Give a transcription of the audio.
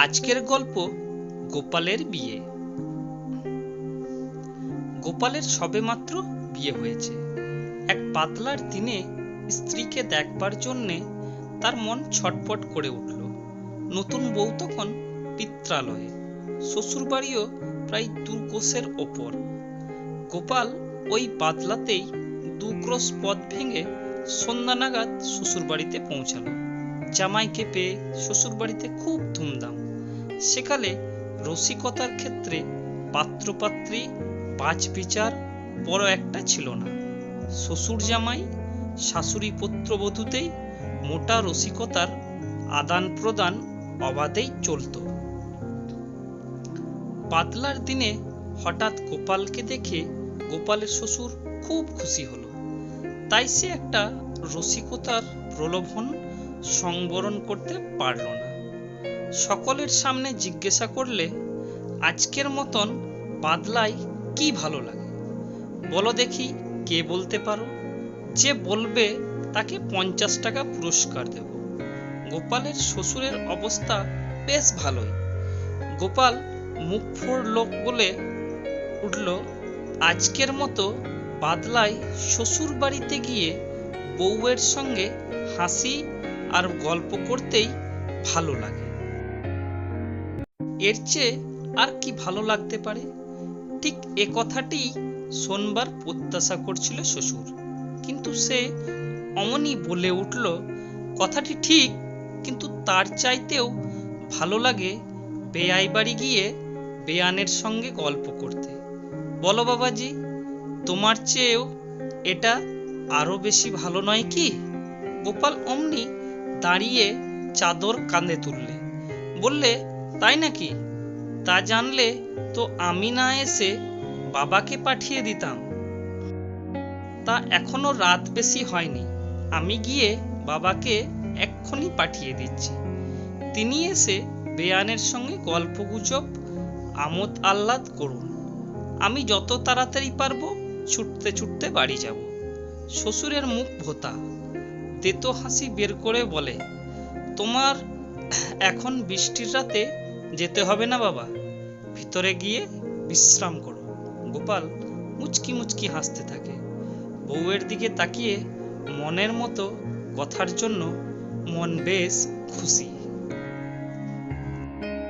আজকের গল্প গোপালের বিয়ে। গোপালের সবেমাত্র বিয়ে হয়েছে। এক পাতলার দিনে স্ত্রীকে দেখবার জন্যে তার মন ছটফট করে উঠল। নতুন বউ তখন পিত্রালয়ে, শ্বশুরবাড়িও প্রায় দু কোষের ওপর। গোপাল ওই বাদলাতেই দু ক্রোশ পথ ভেঙে সন্ধ্যা নাগাদ শ্বশুরবাড়িতে পৌঁছালো। জামাইকে পেয়ে শ্বশুরবাড়িতে খুব ধুমধাম। সেকালে রসিকতার ক্ষেত্রে পাত্রপাত্রী, পাঁচ বিচার বড় একটা ছিল না। শ্বশুর জামাই শাশুড়ি পুত্রবধূতেই মোটা রসিকতার আদান প্রদান অবাধেই চলত। বাদলার দিনে হঠাৎ গোপালকে দেখে গোপালের শ্বশুর খুব খুশি হলো। তাই সে একটা রসিকতার প্রলোভন সংবরণ করতে পারল না। সকলের সামনে জিজ্ঞাসা করলে, আজকের মতন বাদলায় কি ভালো লাগে? বলো দেখি কে বলতে পারো। যে বলবে তাকে পঞ্চাশ টাকা পুরস্কার দেব। গোপালের শ্বশুরের অবস্থা বেশ ভালোই। গোপাল মুখ ফোড় লোক বলে উঠল, আজকের মতো বাদলায় শ্বশুর বাড়িতে গিয়ে বউয়ের সঙ্গে হাসি আর গল্প করতেই ভালো লাগে। এর চেয়ে আর কি ভালো লাগতে পারে? ঠিক এ কথাটি শোনবার প্রত্যাশা করছিল শ্বশুর। কিন্তু সে অমনি বলে উঠল, কথাটি ঠিক, কিন্তু তার চাইতেও ভালো লাগে বেয়াই বাড়ি গিয়ে বেয়ানের সঙ্গে গল্প করতে। বলো বাবাজি, তোমার চেয়েও এটা আরও বেশি ভালো নয় কি? গোপাল অমনি দাঁড়িয়ে চাদর কাঁধে তুললে। বললে তাই নাকি? তা জানলে তো আমি না এসে বাবাকে পাঠিয়ে দিতাম। তা এখনও রাত বেশি হয়নি। আমি গিয়ে বাবাকে এক্ষুনি পাঠিয়ে দিচ্ছি। তিনি এসে বেয়ানের সঙ্গে গল্পগুজব, আমোদ আহ্লাদ করুন। আমি যত তাড়াতাড়ি পারব ছুটতে ছুটতে বাড়ি যাব। শ্বশুরের মুখ ভোতা। তেতো হাসি বের করে বলে, তোমার এখন বৃষ্টির রাতে যেতে হবে না বাবা। ভিতরে গিয়ে বিশ্রাম করো। গোপাল মুচকি মুচকি হাসতে থাকে। বউয়ের দিকে তাকিয়ে মনের মতো কথার জন্য মন বেশ খুশি।